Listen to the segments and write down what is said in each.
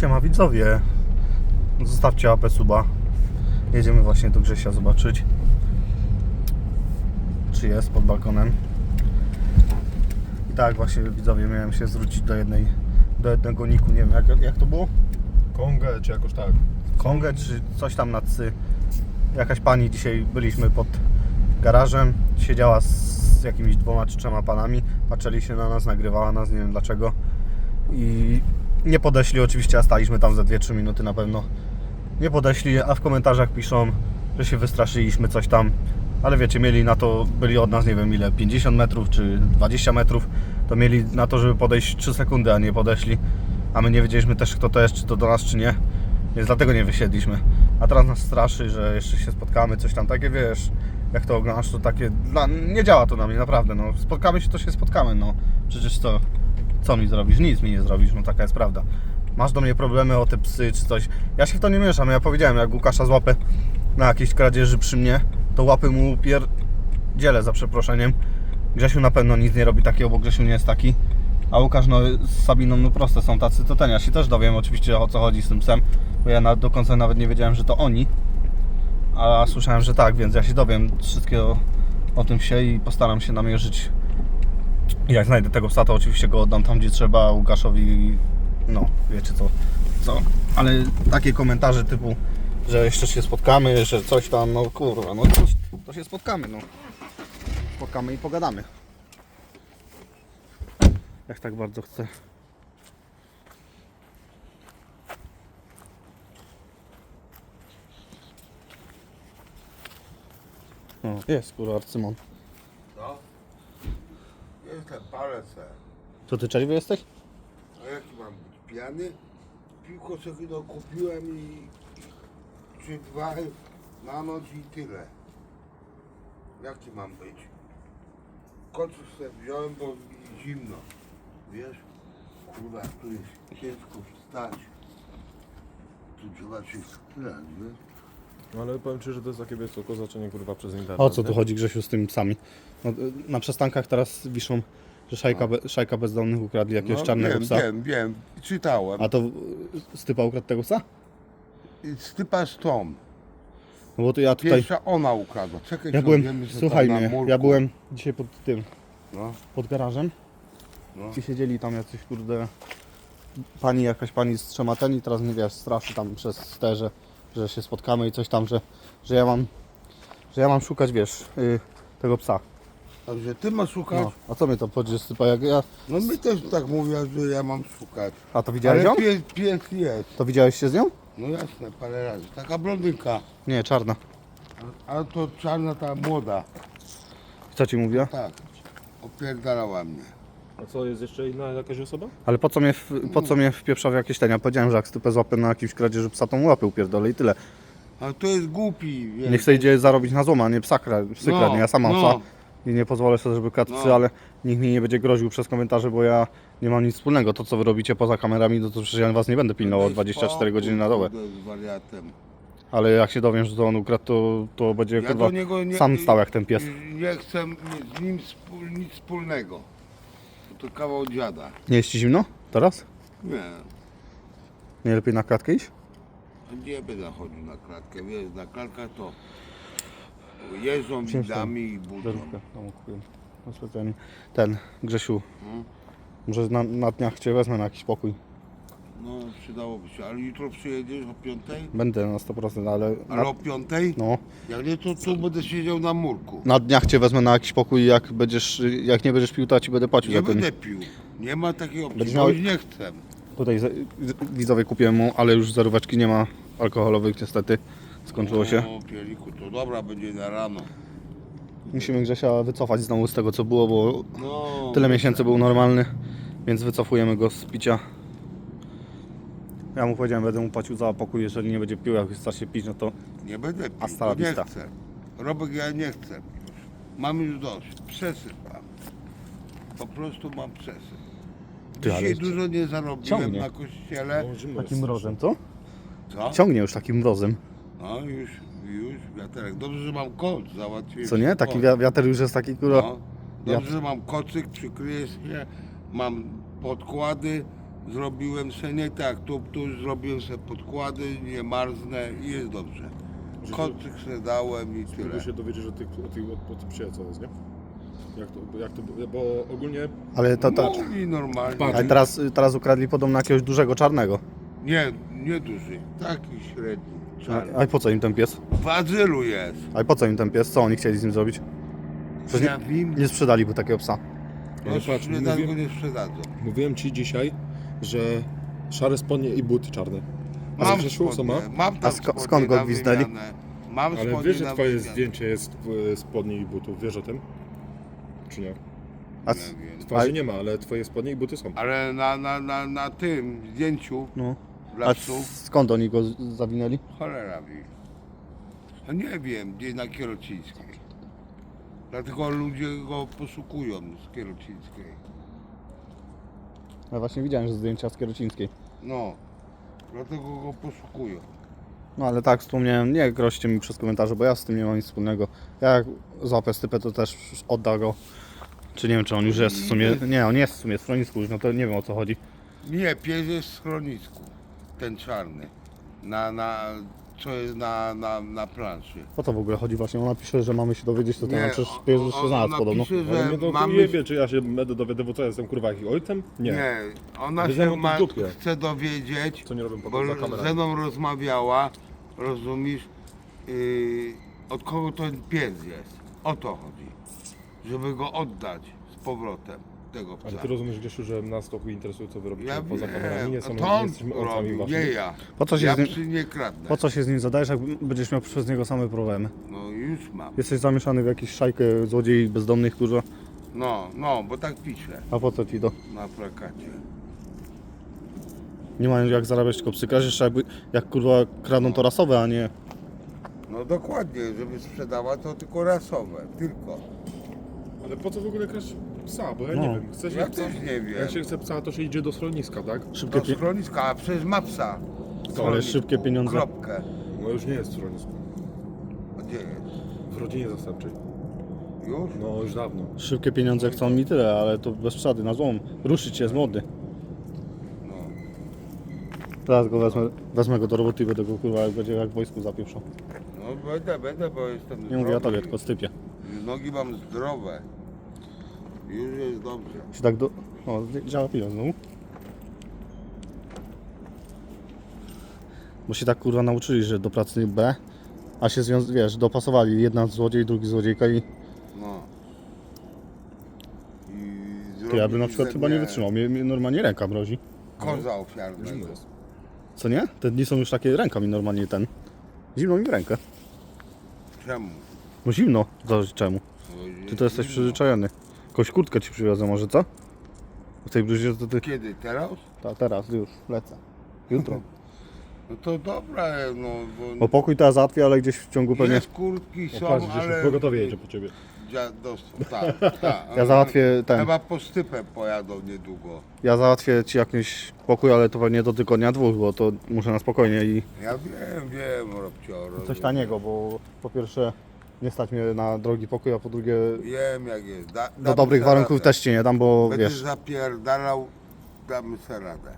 Siema widzowie. Zostawcie łapę suba. Jedziemy właśnie do Grzesia zobaczyć. Czy jest pod balkonem. I tak właśnie widzowie miałem się zwrócić do jednej do jednego niku, nie wiem jak, jak to było? Kongę czy jakoś tak. Kongę czy coś tam na cy. Jakaś pani dzisiaj byliśmy pod garażem, siedziała z jakimiś dwoma czy trzema panami, patrzyli się na nas, nagrywała nas, nie wiem dlaczego. I nie podeszli oczywiście, a staliśmy tam za 2-3 minuty na pewno. Nie podeszli, a w komentarzach piszą, że się wystraszyliśmy coś tam. Ale wiecie, mieli na to, byli od nas nie wiem ile, 50 metrów czy 20 metrów, to mieli na to, żeby podejść 3 sekundy, a nie podeszli. A my nie wiedzieliśmy też kto to jest, czy to do nas, czy nie. Więc dlatego nie wysiedliśmy. A teraz nas straszy, że jeszcze się spotkamy, coś tam takie, wiesz, jak to oglądasz, to takie, dla, nie działa to na mnie, naprawdę, no. Spotkamy się, to się spotkamy, no. Przecież co, co mi zrobisz? Nic mi nie zrobisz, no taka jest prawda. Masz do mnie problemy o te psy czy coś. Ja się w to nie mieszam, ja powiedziałem, jak Łukasza złapę na jakiejś kradzieży przy mnie, to łapy mu pier... dzielę za przeproszeniem. Grzesiu na pewno nic nie robi takiego, bo Grzesiu nie jest taki. A Łukasz, no z Sabiną, no proste są tacy, to ten, ja się też dowiem oczywiście o co chodzi z tym psem, bo ja na, do końca nawet nie wiedziałem, że to oni, a słyszałem, że tak, więc ja się dowiem wszystkiego o tym psie i postaram się namierzyć. Jak znajdę tego psa, to oczywiście go oddam tam, gdzie trzeba, Łukaszowi, no, wiecie co, co, ale takie komentarze typu, że jeszcze się spotkamy, że coś tam, no kurwa, no to, to się spotkamy, no. Spotkamy i pogadamy. Jak tak bardzo chcę. O, jest kurwa Arcymon. No. Se. Co ty czerwy jesteś? A jaki mam być? Pijany? Piłko sobie no kupiłem i... Czy dwa na noc i tyle. Jaki mam być? Kocu sobie wziąłem, bo mi zimno. Wiesz? Kurwa, tu jest ciężko wstać. Tu trzeba się skrzać, wiesz? No ale powiem Ci, że to jest takie wiesz, co, kozaczenie kurwa przez internet. O co tu nie? chodzi Grzesiu z tymi psami? No, na przystankach teraz wiszą, że szajka, be, szajka bezdomnych ukradli jakiegoś czarnego wiem, psa. wiem, wiem. Czytałem. A to y, stypa ukradł tego psa? Stypa z Tom. No bo to ja tutaj... Pierwsza ona ukradła. Czekaj, Ja byłem, ciągniemy się słuchaj na mnie, murku. ja byłem dzisiaj pod tym, No, pod garażem no. i siedzieli tam jacyś kurde pani, jakaś pani z trzema ten i teraz mnie wiesz, straszy tam przez te, że, że się spotkamy i coś tam, że, że ja mam że ja mam szukać, wiesz, y, tego psa. Także ty masz szukać. No, a co mnie to chodzi, stypa, jak ja... No mi też tak mówiła, że ja mam szukać. A to widziałeś Ale ją? pies, pies jest. To widziałeś się z nią? No jasne, parę razy. Taka blondynka. Nie, czarna. A to czarna ta młoda. Co ci mówiła? Tak. Opierdalała mnie. A co, jest jeszcze inna jakaś osoba? Ale po co mnie, w, po co mnie wpieprza w jakieś ten? Ja powiedziałem, że jak stypę złapę na jakimś kradzieży psa, to mu łapy upierdolę i tyle. Ale to jest głupi, wiesz. Nie chcę idzie zarobić na złoma, nie psa, kra- psy No, kradnie. Ja sam mam no. psa i nie pozwolę sobie, żeby psy, No. ale nikt mi nie będzie groził przez komentarze, bo ja nie mam nic wspólnego. To, co wy robicie poza kamerami, no to przecież ja was nie będę pilnował Daj 24 spokój, godziny na kurde, Z wariatem. Ale jak się dowiem, że to on ukradł, to, to będzie Ja kurwa do niego nie, sam stał jak ten pies. Nie chcę mieć z nim wspól, nic wspólnego. To kawał dziada. Nie jest ci zimno? Teraz? Nie. Nie lepiej na klatkę iść? Nie będę chodził na klatkę, wiesz, na klatkach to jeżdżą Czym widami i budzą. Żarówkę domu kupiłem. Specjalnie. Ten, Grzesiu, Hmm? może na, na dniach cię wezmę na jakiś pokój. No, przydałoby się, ale jutro przyjedziesz o piątej? Będę na 100%, ale... Ale Na, o piątej? no, Jak nie, to tu będę siedział na murku. na dniach cię wezmę na jakiś pokój jak będziesz, jak nie będziesz pił, to ja ci będę płacił Nie za ten. będę pił. Nie ma takiej opcji, Będziesz miał- nie chcę. Tutaj za- widzowie kupiłem mu, ale już zaróweczki nie ma alkoholowych niestety. Skończyło się. O, pieliku, to dobra, będzie na rano. Musimy Grzesia wycofać znowu z tego co było, bo No, tyle miesięcy był normalny, więc wycofujemy go z picia. Ja mu powiedziałem, będę mu płacił za pokój, jeżeli nie będzie pił, jak starszy pić, no to nie będę pił, Hasta la to nie vista. chcę. Robek, ja nie chcę. już. Mam już dość. Przesyp mam. Po prostu mam przesyp. Ty, ale Dzisiaj dużo nie zarobiłem ciągnie. na kościele. Takim mrozem, co? Co? Ciągnie już takim mrozem. No już, już wiaterek. Dobrze, że mam koc, załatwiłem. Co nie? Taki koc. wi- wiatr już jest taki kurwa. No. Dobrze, że mam kocyk, przykryję się, mam podkłady, zrobiłem sobie nie tak, tu, tu zrobiłem sobie podkłady, nie marznę i jest dobrze. Że- Kocyk sobie dałem i tyle. Spróbuj się dowiedzieć o, tych, o, tych, o, o tym psie, co jest, nie? Jak to, jak to, bo ogólnie Ale to, to, Mówi normalnie. Ale teraz, teraz ukradli podobno jakiegoś dużego czarnego. Nie, nie duży, taki średni. A, a po co im ten pies? W azylu jest. A po co im ten pies? Co oni chcieli z nim zrobić? Przecież Ja wiem, Nie sprzedaliby takiego psa. Ale no, patrz, sprzedadzą, mówię- nie sprzedadzą. mówiłem ci dzisiaj, że szare spodnie i buty czarne. A Mam Grzesiu, co ma? spodnie, mam tam A sko- spodnie skąd go na wymianę. Mam Ale spodnie wiesz, że na twoje wymianę. zdjęcie jest w spodni i butów, wiesz o tym? Czy nie? A, Nie c-. Twarzy nie ma, ale twoje spodnie i buty są. Ale na, na, na, na tym zdjęciu no. Dla A psów skąd oni go z- zawinęli? cholera wie. A nie wiem, gdzie na Kierocińskiej. Dlatego ludzie go poszukują z Kierocińskiej. Ja właśnie widziałem, że zdjęcia z Kierocińskiej. No, dlatego go poszukują. No ale tak wspomniałem, nie groźcie mi przez komentarze, bo ja z tym nie mam nic wspólnego. Ja jak złapę stypę, to też odda go. Czy nie wiem, czy on już jest w sumie... Nie, on jest w sumie w schronisku już, no to nie wiem o co chodzi. Nie, pies jest w schronisku. Ten czarny. Na, na, co jest na, na, na planszy. O co w ogóle chodzi właśnie? Ona pisze, że mamy się dowiedzieć, to Nie, tam przecież o- pies o- już się ona znalazł podobno. pisze, Ale że mnie to mamy... jebie, czy ja się będę dowiadywał, co ja jestem kurwa ich ojcem? Nie. Nie, ona się ma, dupie. chce dowiedzieć, Co nie robią bo potem za ze kamerami. mną rozmawiała, rozumiesz, yy, od kogo ten pies jest. O to chodzi. Żeby go oddać z powrotem, tego psa. Ale ty rozumiesz, Grzesiu, że nas to chuj interesuje, co wy robicie Ja poza wiem, kamerami? Nie, są, to nie on jesteśmy ojcami robił, waszymi. nie ja. Po co się ja z nim- psy nie kradnę. Po co się z nim zadajesz, jak będziesz miał przez niego same problemy? No już mam. Jesteś zamieszany w jakąś szajkę złodziei bezdomnych, kurwa. No, no, bo tak pisze A po co ci to? na plakacie. Nie mają jak zarabiać, tylko psykasz jeszcze jakby, jak kurwa kradną to rasowe, a nie... No dokładnie, żeby sprzedała to tylko rasowe, tylko. Ale po co w ogóle kraść psa? Bo ja No. nie wiem. Chce się Ja psa? też nie wiem. Jak się chce psa, to się idzie do schroniska, tak? Szybkie, Do pie... schroniska, a przecież ma psa. W ale schronisku. szybkie pieniądze. Kropkę. No już nie jest w schronisku. A Gdzie jest? W rodzinie zastępczej. Już? No już dawno. Szybkie pieniądze chcą mi tyle, ale to bez przesady, na złom. Ruszyć się z młody. No. Teraz go wezmę, wezmę go do roboty i będę go kurwa jak będzie jak w wojsku zapieprzał. No będę, będę, bo jestem Nie mówię o zdrowy. tobie, tylko stypie. Nogi mam zdrowe. Już jest dobrze. Się tak do... O, działa pieniądz znowu. Bo się tak kurwa nauczyli, że do pracy B, a się związ... wiesz, dopasowali. Jedna złodziej, drugi złodziejka i No. I to ja bym na przykład chyba nie wytrzymał. Mnie, mnie normalnie ręka mrozi. Koza ofiarnego. Zimno jest. Co nie? Te dni są już takie, ręka mi normalnie ten. Zimno mi w rękę. Czemu? No zimno. Zależy czemu. Bo Ty to jesteś zimno. przyzwyczajony. Jakąś kurtkę ci przywiozę może, co? W tej bluzie to ty... Kiedy? Teraz? Ta, teraz, już, lecę. Jutro. No to dobra, no bo Bo pokój teraz załatwię, ale gdzieś w ciągu pewnie... jest kurtki O, są, patrz, Grzesiu, ale... pogotowie jedzie po ciebie. Dziadostwo, tak, tak. Ja załatwię ten... Chyba po stypę pojadą niedługo. Ja załatwię ci jakiś pokój, ale to pewnie do tygodnia dwóch, bo to muszę na spokojnie i Ja wiem, wiem, Robcio. coś taniego, bo po pierwsze nie stać mnie na drogi pokój, a po drugie Wiem jak jest. Da, do damy dobrych sobie warunków radę. też ci nie dam, bo Będę wiesz, zapierdalał, damy sobie radę.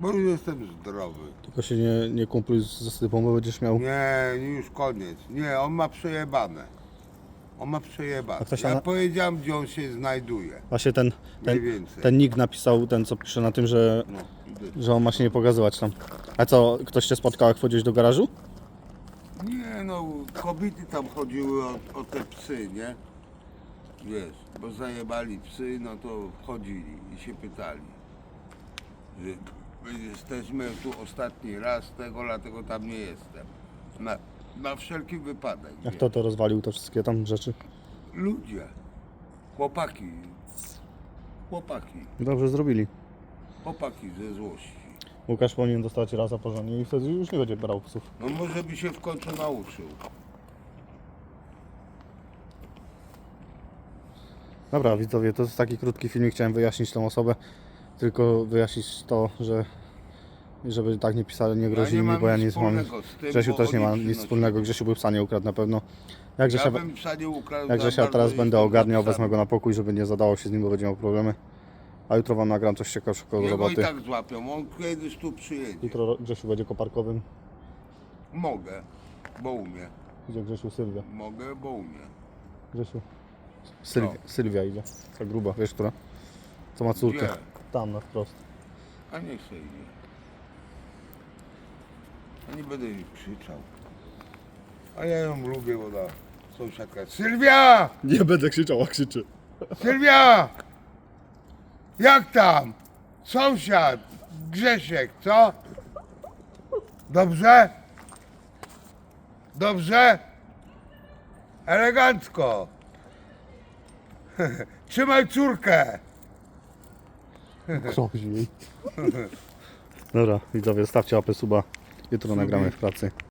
Bo już jestem zdrowy. tylko się nie, nie kumpluj ze stypą, bo będziesz miał... Nie, już koniec. Nie, on ma przejebane. On ma przejebane. Ktoś Ja na- powiedziałem, gdzie on się znajduje. Właśnie ten, Mniej ten, więcej. ten nick napisał, ten co pisze na tym, że, No, idę. że on ma się nie pokazywać tam. A co, ktoś cię spotkał jak wchodziłeś do garażu? Nie no, kobiety tam chodziły o, o te psy, nie? Wiesz, bo zajebali psy, no to wchodzili i się pytali. Że my jesteśmy tu ostatni raz tego, dlatego tam nie jestem. Na, na wszelki wypadek. Jak wie. to to rozwalił te wszystkie tam rzeczy? Ludzie, chłopaki, chłopaki, Dobrze zrobili. chłopaki ze złości. Łukasz powinien dostać raz za porządnie i wtedy już nie będzie brał psów. No może by się w końcu nauczył. Dobra, widzowie, to jest taki krótki filmik, chciałem wyjaśnić tą osobę, tylko wyjaśnić to, że żeby tak nie pisali, nie grozili nie mi, bo ja nic mam. Grzesiu też nie ma nic wspólnego, Grzesiu był psa nie ukradł na pewno. Jak Ja Grzesia, ukradł. jak Grzesia teraz będę ogarniał, wezmę go na pokój, żeby nie zadało się z nim, bo będzie miał problemy. A jutro wam nagram coś ciekawszego z Jego i roboty. tak złapią, on kiedyś tu przyjedzie. Jutro Grzesiu będzie koparkowym. Mogę, bo umie. Idzie Grzesiu Sylwia. Mogę, bo umie. Grzesiu. Sylwia, Sylwia idzie. Ta gruba, wiesz która? Co ma córkę. Gdzie? Tam na wprost. A niech sobie idzie. A nie będę jej krzyczał. A ja ją lubię, bo da sąsiadka. Sylwia! Nie będę krzyczał, a krzyczy. Sylwia! Jak tam? Sąsiad, Grzesiek, co? Dobrze? Dobrze? Elegancko. Trzymaj córkę. Grozi jej. Dobra, widzowie, stawcie łapę suba. Jutro nagramy w pracy.